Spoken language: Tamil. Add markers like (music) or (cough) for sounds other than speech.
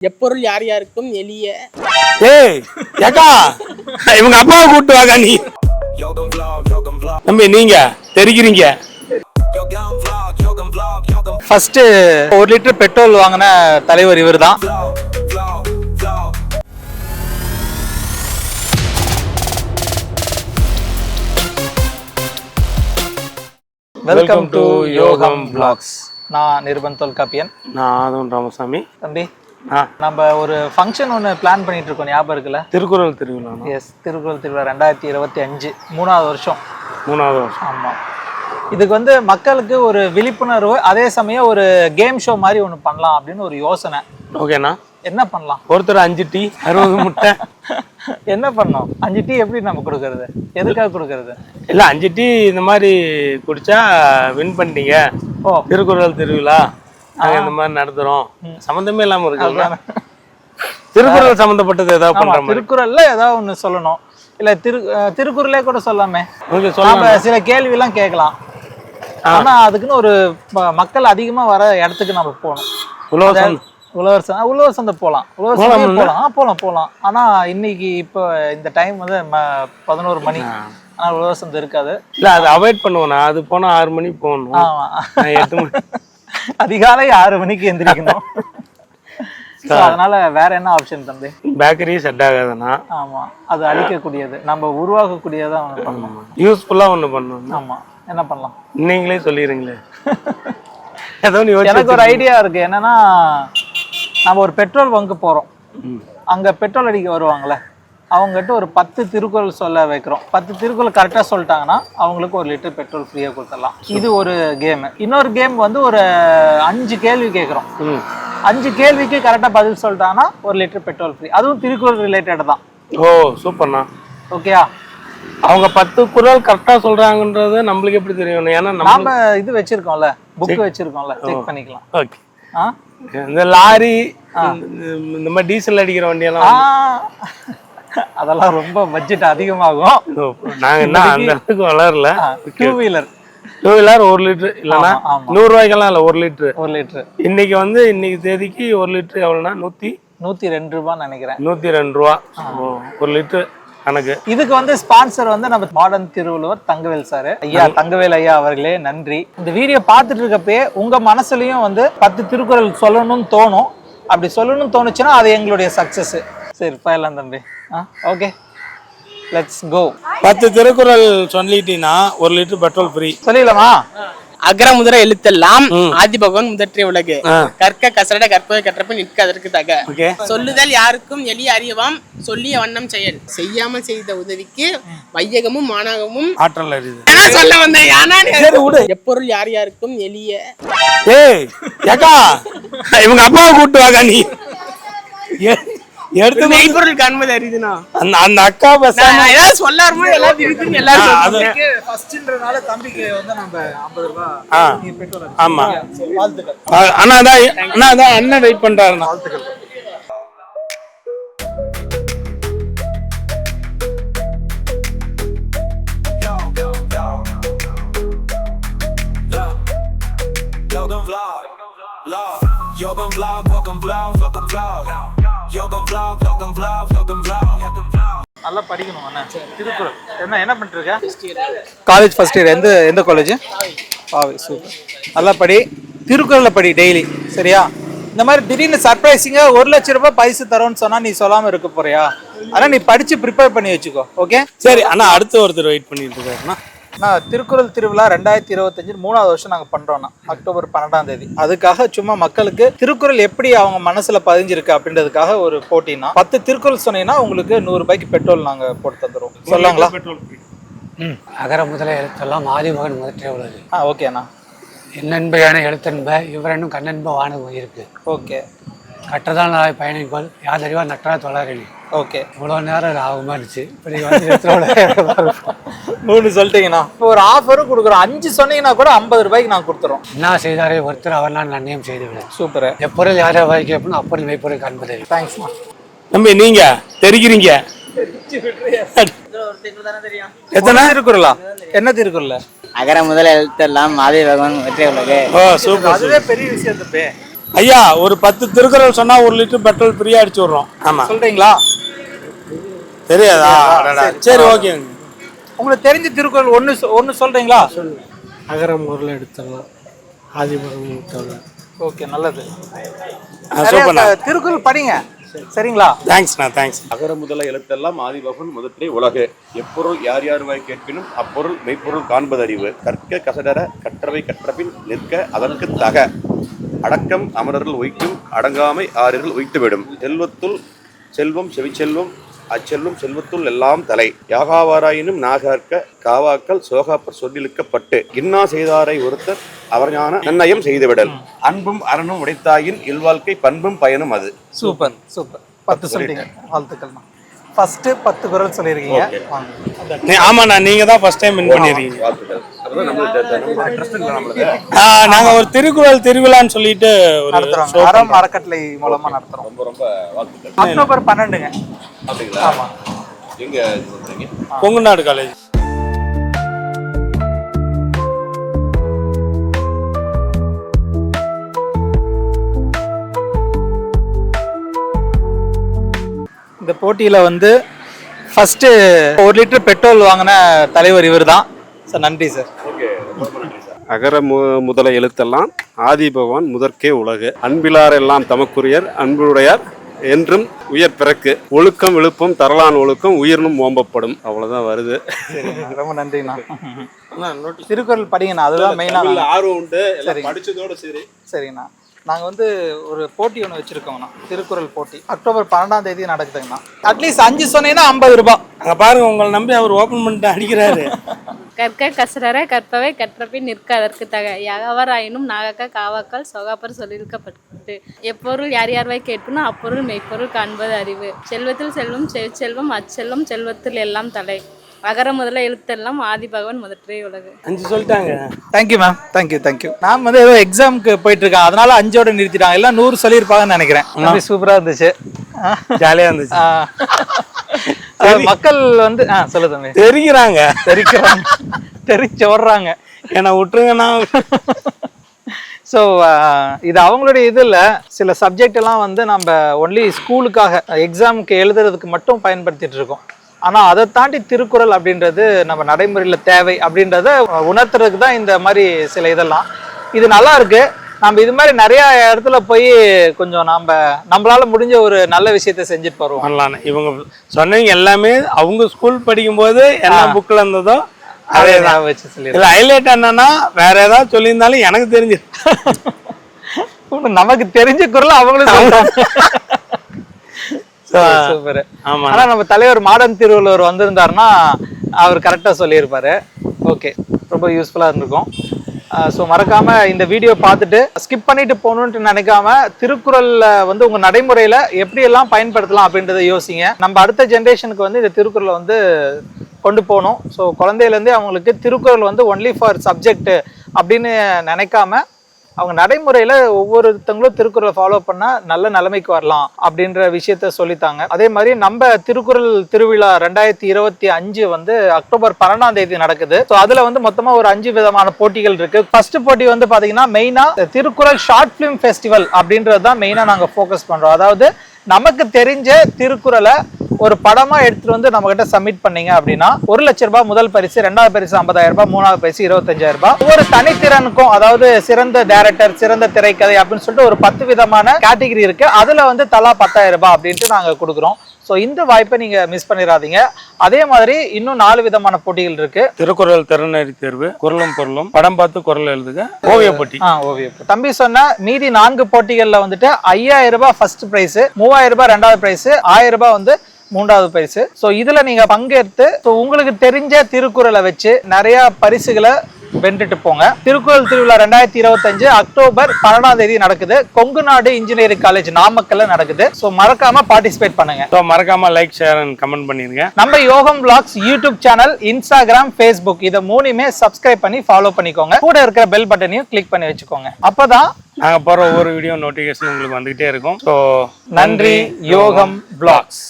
எப்பொருள் யார் யாருக்கும் எளிய ஏய் ஏக்கா இவங்க அப்பாவை கூப்பிட்டு வாங்க நீ. தம்பி நீங்க தெரிக்கிறீங்க ஃபர்ஸ்ட் ஒரு லிட்டர் பெட்ரோல் வாங்கின தலைவர் இவர் தான் வெல்கம் டு யோகம் பிளாக்ஸ் நான் நிருபன் தொல்காப்பியன். நான் ஆதவன் ராமசாமி. தம்பி நம்ம ஒரு ஃபங்க்ஷன் ஒன்று பிளான் பண்ணிட்டு இருக்கோம் ஞாபகம் இருக்குல்ல? திருக்குறள் திருவிழா. எஸ் திருக்குறள் திருவிழா ரெண்டாயிரத்தி இருபத்தி அஞ்சு மூணாவது வருஷம். மூணாவது வருஷம். ஆமாம் இதுக்கு வந்து மக்களுக்கு ஒரு விழிப்புணர்வு அதே சமயம் ஒரு கேம் ஷோ மாதிரி ஒன்று பண்ணலாம் அப்படின்னு ஒரு யோசனை. ஓகேண்ணா என்ன பண்ணலாம்? ஒருத்தர் அஞ்சு டீ அறுபது முட்டை. (laughs) என்ன பண்ணோம் அஞ்சு டீ எப்படி நம்ம கொடுக்கறது? எதுக்காக கொடுக்கறது? இல்ல அஞ்சு டீ இந்த மாதிரி குடிச்சா வின் பண்ணிட்டீங்க. ஓ. திருக்குறள் திருவிழா. நாங்க இந்த மாதிரி நடத்துறோம். சம்மந்தமே இல்லாம இருக்கு திருக்குறள் சம்பந்தப்பட்டது ஏதாவது பண்ற திருக்குறள்ல ஏதாவது ஒன்று சொல்லணும். இல்ல திரு திருக்குறளே கூட சொல்லாமே. சில கேள்வி எல்லாம் கேட்கலாம் ஆனா அதுக்குன்னு ஒரு மக்கள் அதிகமா வர இடத்துக்கு நம்ம போகணும். உலகம் உழவர் சந்தை உழவர் சந்தை போகலாம். உழவர் சந்தை போகலாம். போகலாம் போகலாம். ஆனா இன்னைக்கு இப்போ இந்த டைம் வந்து பதினோரு மணி. ஆனா உழவர் சந்தை இருக்காது. இல்ல அது அவாய்ட் பண்ணுவேன் நான். அது போனா ஆறு மணிக்கு போகணும். எட்டு மணி. அதிகாலை ஆறு மணிக்கு எந்திரிக்கணும். (laughs) அதனால வேற என்ன ஆப்ஷன் தம்பி? பேக்கரி செட் ஆகாதுண்ணா ஆமா அது அழிக்கக்கூடியது. நம்ம உருவாக்கக்கூடியதை அவனை பண்ணணும் யூஸ்ஃபுல்லா ஒண்ணு பண்ணணும். ஆமா என்ன பண்ணலாம்? நீங்களே சொல்லிடுங்களே (laughs) ஏதோ எனக்கு ஒரு ஐடியா இருக்கு. என்னன்னா நம்ம ஒரு பெட்ரோல் பங்க் போறோம். அங்க பெட்ரோல் அடிக்க வருவாங்கல்ல? அவங்ககிட்ட ஒரு பத்து திருக்குறள் சொல்ல வைக்கிறோம். பத்து திருக்குறள் கரெக்டாக சொல்லிட்டாங்கன்னா அவங்களுக்கு ஒரு லிட்டர் பெட்ரோல் ஃப்ரீயாக கொடுத்துடலாம். இது ஒரு கேம் இன்னொரு கேம் வந்து ஒரு அஞ்சு கேள்வி கேட்குறோம். அஞ்சு கேள்விக்கு கரெக்டாக பதில் சொல்லிட்டாங்கன்னா ஒரு லிட்டர் பெட்ரோல் ஃப்ரீ அதுவும் திருக்குறள் ரிலேட்டட் தான். ஓ சூப்பர்ண்ணா ஓகேயா அவங்க பத்து குரல் கரெக்டா சொல்றாங்கன்றது நம்மளுக்கு எப்படி தெரியும்? ஏன்னா நம்ம நாம இது வச்சிருக்கோம்ல. புக் வச்சிருக்கோம்ல. செக் பண்ணிக்கலாம். ஓகே இந்த லாரி இந்த- மாதிரி டீசல் அடிக்கிற வண்டியெல்லாம். அதெல்லாம் ரொம்ப பட்ஜெட் அதிகமாகும். நாங்க என்ன அந்த அளவுக்கு வளரல. டூ வீலர் டூ வீலர் ஒரு லிட்டர் இல்லைன்னா. நூறு ரூபாய்க்கெல்லாம் இல்லை ஒரு லிட்டர் ஒரு லிட்டர் இன்னைக்கு வந்து இன்னைக்கு தேதிக்கு ஒரு லிட்டர் எவ்வளோனா நூத்தி? நூத்தி ரெண்டு ரூபான்னு நினைக்கிறேன். நூத்தி ரெண்டு ரூபா. ஒரு லிட்டர் கணக்கு. இதுக்கு வந்து ஸ்பான்சர் வந்து நம்ம மாடர்ன் திருவள்ளுவர் தங்கவேல் சார் ஐயா தங்கவேல் ஐயா அவர்களே நன்றி. இந்த வீடியோ பார்த்துட்டு இருக்கப்பே உங்க மனசுலயும் வந்து பத்து திருக்குறள் சொல்லணும்னு தோணும். அப்படி சொல்லணும்னு தோணுச்சுன்னா அது எங்களுடைய சக்சஸ் சரி போயிடலாம் தம்பி. ஓகே லெட்ஸ் கோ பத்து திருக்குறள் சொல்லிட்டீங்கன்னா ஒரு லிட்டர் பெட்ரோல் ஃப்ரீ சொல்லிடலாமா? அகர முதல எழுத்தெல்லாம் ஆதி பகவான் முதற்றிய உலகு. கற்க கசட கற்பதை கற்றப்ப நிற்க அதற்கு தக. சொல்லுதல் யாருக்கும் எளிய அறியவாம் சொல்லிய வண்ணம் செயல். செய்யாமல் செய்த உதவிக்கு வையகமும் மானகமும் ஆற்றல் அறியுது ஆனா சொல்ல வந்தேன். யானா எப்பொருள் யார் யாருக்கும் எளிய? ஏய் ஏக்கா. இவங்க அப்பாவை கூப்பிட்டு வாங்க நீ. எ- எடுத்து போய் மெய்ப்பொருள் காண்பது அறியுதுனா அந்த அந்த அக்கா பஸ் ஏதாவது சொல்ல வரும்போது எல்லாத்தையும் இருக்குன்னு எல்லாரும் சொல்றாங்க. ஃபர்ஸ்ட்ன்றனால தம்பிக்கு வந்து நம்ம ஐம்பது ரூபாய் ஆ. ஆமா. ஆ, அண்ணா அதான் அண்ணா அதான் அண்ணன் வெயிட் பண்றாருண்ணா. vlog, vlog, yoga vlog, welcome vlog, welcome vlog, yoga vlog, welcome vlog, welcome vlog. நல்லா படிக்கணும் அண்ணா. திருக்குறள். என்ன என்ன பண்ணிட்டு இருக்க காலேஜ் ஃபர்ஸ்ட் இயர் எந்த எந்த காலேஜ் பாவை சூப்பர். நல்லா படி. திருக்குறளை படி டெய்லி சரியா? இந்த மாதிரி திடீர்னு சர்ப்ரைசிங்கா ஒரு லட்ச ரூபாய் பரிசு தரோன்னு சொன்னா நீ சொல்லாம இருக்க போறியா? ஆனா நீ படிச்சு ப்ரிப்பேர் பண்ணி வச்சுக்கோ ஓகே சரி அண்ணா அடுத்து ஒருத்தர் வெயிட் பண்ணிட்டு இருக்காருண்ணா. நான் திருக்குறள் திருவிழா ரெண்டாயிரத்தி இருபத்தஞ்சு மூணாவது வருஷம் நாங்கள் பண்றோம்னா அக்டோபர் பன்னெண்டாம் தேதி. அதுக்காக சும்மா மக்களுக்கு திருக்குறள் எப்படி அவங்க மனசுல பதிஞ்சிருக்கு அப்படின்றதுக்காக ஒரு போட்டினா பத்து திருக்குறள் சொன்னீங்கன்னா உங்களுக்கு நூறு ரூபாய்க்கு பெட்ரோல் நாங்க போட்டு தந்துருவோம். சொல்லாங்களா அகர முதல எழுத்தெல்லாம் ஆதிமகன் முதற்றே உள்ளது. ஆ ஓகேண்ணா. என்னென்பையான எழுத்தென்ப இவரென்னும் கண்ணென்ப வானகம் இருக்கு. ஓகே. கற்றதால் நாளை பயணிக்கோள் யாதறிவா நற்றா தொழறி ஓகே. இவ்வளோ நேரம் ஆகுமா இருந்துச்சு? எழுத்தோட மூணு சொல்லிட்டீங்கண்ணா இப்போ ஒரு ஆஃபரும் கொடுக்குறோம். அஞ்சு சொன்னீங்கன்னா கூட ஐம்பது ரூபாய்க்கு நான் கொடுத்துறோம். என்ன செய்தாரே? ஒருத்தர் அவர் நான் நன்னியம் செய்துவிடு சூப்பர். எப்பொருள் யாரை வாய்க்கு அப்படின்னு அப்பொருள் மெய்ப்பொருள் காண்பது தேங்க்ஸ்ண்ணா தம்பி நீங்க தெரிக்கிறீங்க எத்தனை? திருக்குறளா என்ன திருக்குறள்? அகர முதல எழுத்தெல்லாம் ஆதி பகவான் வெற்றி உலகு ஓ சூப்பர் அதுவே பெரிய விஷயம் ஐயா ஒரு பத்து திருக்குறள் சொன்னா ஒரு லிட்டர் பெட்ரோல் ஃப்ரீயா அடிச்சு விடுறோம். ஆமா. சொல்றீங்களா? தெரியாதா. சரி ஓகேங்க உங்களுக்கு தெரிஞ்ச திருக்குறள் ஒன்னு சொ- ஒன்னு சொல்றீங்களா? அகரம் குரல் எடுத்துடலாம் ஆதிபகம் எடுத்துடலாம் ஓகே நல்லது. திருக்குறள் படிங்க. சரிங்களா? தேங்க்ஸ்ண்ணா தேங்க்ஸ். அகர முதல எழுத்தெல்லாம் ஆதிபகன் முதற்றே உலகு. எப்பொருள் யார் யார் வாய் கேட்பினும் அப்பொருள் மெய்ப்பொருள் காண்பதறிவு. கற்க கசடர கற்றவை கற்றபின் நிற்க அதற்கு தக. அடக்கம் அமரர்கள் ஒய்க்கும் அடங்காமை ஆறில் ஒய்த்துவிடும் செல்வத்துள் செல்வம் செவிச்செல்வம் அச்செல்வம் செல்வத்துள் எல்லாம் தலை. யாகாவாராயினும் நாகர்க்க காவாக்கள் சோகாப்பர் சொல்லிழுக்கப்பட்டு இன்னா செய்தாரை ஒருத்தர் அவர் ஞான நன்னயம் செய்துவிடல். அன்பும் அரணும் உடைத்தாயின் இல்வாழ்க்கை பண்பும் பயனும் அது. Super super. பத்து சொல்லிட்டீங்க வாழ்த்துக்கள்மா. ஃபர்ஸ்ட் பத்து குரல் சொல்லியிருக்கீங்க. ஆமாண்ணா நீங்க தான் ஃபர்ஸ்ட் டைம் வின் பண்ணிருக்கீங்க வாழ்த்துக்கள். நாங்க ஒரு திருக்குறள் திருவிழான்னு சொல்லிட்டு ஒரு நடத்துறோம். அறக்கட்டளை மூலமா நடத்துறோம். ரொம்ப ரொம்ப வாழ்த்துக்கள். அக்டோபர் பன்னெண்டுங்க. அப்படிங்களா? ஆமா. எங்க இது காலேஜ் இந்த போட்டியில வந்து ஃபர்ஸ்ட் ஒரு லிட்டர் பெட்ரோல் வாங்கின தலைவர் இவர் தான் சார் நன்றி சார் அகர மு முதல எழுத்தெல்லாம் ஆதி பகவான் முதற்கே உலகு. அன்பிலார் எல்லாம் தமக்குரியர் அன்புடையார் என்றும் உயர் பிறக்கு. ஒழுக்கம் விழுப்பம் தரலான் ஒழுக்கம் உயிரினும் ஓம்பப்படும். அவ்வளவுதான் வருது. ரொம்ப நன்றிண்ணா. திருக்குறள் படிங்கண்ணா அதுதான் மெயினாக ஆர்வம் உண்டு. சரி. படிச்சதோட சரி. சரிங்கண்ணா. நாங்கள் வந்து ஒரு போட்டி ஒன்று வச்சுருக்கோங்கண்ணா திருக்குறள் போட்டி. அக்டோபர் பன்னெண்டாம் தேதி நடக்குதுங்கண்ணா. அட்லீஸ்ட் அஞ்சு சொன்னீங்கன்னா ஐம்பது ரூபாய். அங்க பாருங்க உங்களை நம்பி அவர் ஓபன் பண்ணிட்டு அடிக்கிறாரு. (laughs) கற்க கசடர கற்பவை கற்றபின் நிற்க அதற்கு தக யாவர் ஆயினும் நாகக்க காவாக்கால் சொகாப்பர் சொல்லியிருக்கப்பட்டு எப்பொருள் யார் யார் வாய் கேட்பினும் அப்பொருள் மெய்ப்பொருள் காண்பது அறிவு. செல்வத்தில் செல்வம் செல்வம் அச்செல்வம் செல்வத்தில் எல்லாம் தலை. அகர முதல எழுத்தெல்லாம் ஆதி பகவான் முதற்றே உலகு. அஞ்சு சொல்லிட்டாங்க. Thank you ma'am thank you thank you ma'am வந்து ஏதோ எக்ஸாமுக்கு போயிட்டு இருக்காங்க அதனால அஞ்சோட நிறுத்திட்டாங்க. எல்லாம் நூறு சொல்லியிருப்பாங்கன்னு நினைக்கிறேன். சூப்பரா இருந்துச்சு. ஜாலியா இருந்துச்சு. மக்கள் வந்து ஆ சொல்லு தம்பி. தெரிகிறாங்க தெரிக்கிறாங்க தெரிச்சு ஓடுறாங்க. என்ன விட்டுருங்கண்ணா. ஸோ இது அவங்களுடைய இது இல்லை சில சப்ஜெக்ட் எல்லாம் வந்து நம்ம ஒன்லி ஸ்கூலுக்காக எக்ஸாமுக்கு எழுதுறதுக்கு மட்டும் பயன்படுத்திட்டு இருக்கோம். ஆனால் அதை தாண்டி திருக்குறள் அப்படின்றது நம்ம நடைமுறையில் தேவை அப்படின்றத உணர்த்துறதுக்கு தான் இந்த மாதிரி சில இதெல்லாம். இது நல்லா இருக்கு. நம்ம இது மாதிரி நிறைய இடத்துல போய் கொஞ்சம் நம்ம நம்மளால முடிஞ்ச ஒரு நல்ல விஷயத்த செஞ்சுட்டு வருவோம். பண்ணலான்னு இவங்க சொன்னீங்க எல்லாமே அவங்க ஸ்கூல் படிக்கும்போது என்ன புக்ல இருந்ததோ அதே தான் வச்சு சொல்லி இதுல ஹைலைட் என்னன்னா வேற ஏதாவது சொல்லியிருந்தாலும் எனக்கு தெரிஞ்சு. நமக்கு தெரிஞ்ச குரல் அவங்களும் சொல்றாங்க சூப்பர் ஆமா ஆனா நம்ம தலைவர் மாடன் திருவள்ளுவர் வந்திருந்தாருன்னா அவர் கரெக்டா சொல்லியிருப்பாரு. ஓகே ரொம்ப யூஸ்ஃபுல்லா இருந்திருக்கும். ஸோ மறக்காம இந்த வீடியோ பார்த்துட்டு ஸ்கிப் பண்ணிட்டு போகணுன்ட்டு நினைக்காம திருக்குறளில் வந்து உங்க நடைமுறையில எப்படி எல்லாம் பயன்படுத்தலாம் அப்படின்றத யோசிங்க. நம்ம அடுத்த ஜென்ரேஷனுக்கு வந்து இந்த திருக்குறளை வந்து கொண்டு போகணும். ஸோ குழந்தையிலேருந்தே அவங்களுக்கு திருக்குறள் வந்து ஒன்லி ஃபார் சப்ஜெக்ட் அப்படின்னு நினைக்காம அவங்க நடைமுறையில ஒவ்வொருத்தங்களும் திருக்குறளை ஃபாலோ பண்ணா நல்ல நிலைமைக்கு வரலாம் அப்படின்ற விஷயத்த சொல்லித்தாங்க. அதே மாதிரி நம்ம திருக்குறள் திருவிழா ரெண்டாயிரத்தி இருபத்தி அஞ்சு வந்து அக்டோபர் பன்னெண்டாம் தேதி நடக்குது. ஸோ அதுல வந்து மொத்தமா ஒரு அஞ்சு விதமான போட்டிகள் இருக்கு. ஃபர்ஸ்ட் போட்டி வந்து பாத்தீங்கன்னா மெயினா திருக்குறள் ஷார்ட் ஃபிலிம் ஃபெஸ்டிவல் அப்படின்றது தான் மெயினா நாங்க ஃபோக்கஸ் பண்றோம். அதாவது நமக்கு தெரிஞ்ச திருக்குறளை ஒரு படமா எடுத்துட்டு வந்து நம்ம கிட்ட சப்மிட் பண்ணீங்க அப்படின்னா ஒரு லட்ச ரூபாய் முதல் பரிசு ரெண்டாவது பரிசு ஐம்பதாயிரம் ரூபாய் மூணாவது பரிசு இருபத்தஞ்சாயிரம் ரூபாய். ஒவ்வொரு தனித்திறனுக்கும் அதாவது சிறந்த டைரக்டர் சிறந்த திரைக்கதை அப்படின்னு சொல்லிட்டு ஒரு பத்து விதமான கேட்டகரி இருக்கு. அதுல வந்து தலா பத்தாயிரம் ரூபாய் அப்படின்ட்டு நாங்க கொடுக்குறோம். ஸோ இந்த வாய்ப்பை நீங்க மிஸ் பண்ணிடாதீங்க. அதே மாதிரி இன்னும் நாலு விதமான போட்டிகள் இருக்கு. திருக்குறள் திறனறி தேர்வு குரலும் பொருளும். படம் பார்த்து குரல் எழுதுக. ஓவிய போட்டி. ஆ ஓவியம் தம்பி சொன்ன மீதி நான்கு போட்டிகள்ல வந்துட்டு ஐயாயிரம் ரூபாய் ஃபர்ஸ்ட் பிரைஸ் மூவாயிரம் ரூபாய் ரெண்டாவது பிரைஸ் ஆயிரம் ரூபாய் வந்து மூன்றாவது பரிசு. ஸோ இதுல நீங்க பங்கேற்று ஸோ உங்களுக்கு தெரிஞ்ச திருக்குறளை வச்சு நிறைய பரிசுகளை வென்றுட்டு போங்க. திருக்குறள் திருவிழா ரெண்டாயிரத்தி இருபத்தஞ்சு அக்டோபர் பன்னெண்டாம் தேதி நடக்குது. கொங்கு நாடு இன்ஜினியரிங் காலேஜ் நாமக்கல்ல நடக்குது. ஸோ மறக்காம பார்ட்டிசிபேட் பண்ணுங்க. ஸோ மறக்காம லைக் ஷேர் அண்ட் கமெண்ட் பண்ணிருங்க. நம்ம Yogam vlogs YouTube channel Instagram Facebook இதை மூணுமே சப்ஸ்கிரைப் பண்ணி ஃபாலோ பண்ணிக்கோங்க. கூட இருக்கிற பெல் பட்டனையும் கிளிக் பண்ணி வச்சுக்கோங்க. அப்பதான் நாங்க போற ஒவ்வொரு வீடியோ நோட்டிஃபிகேஷன் உங்களுக்கு வந்துகிட்டே இருக்கும். ஸோ நன்றி யோகம் பிளாக்ஸ்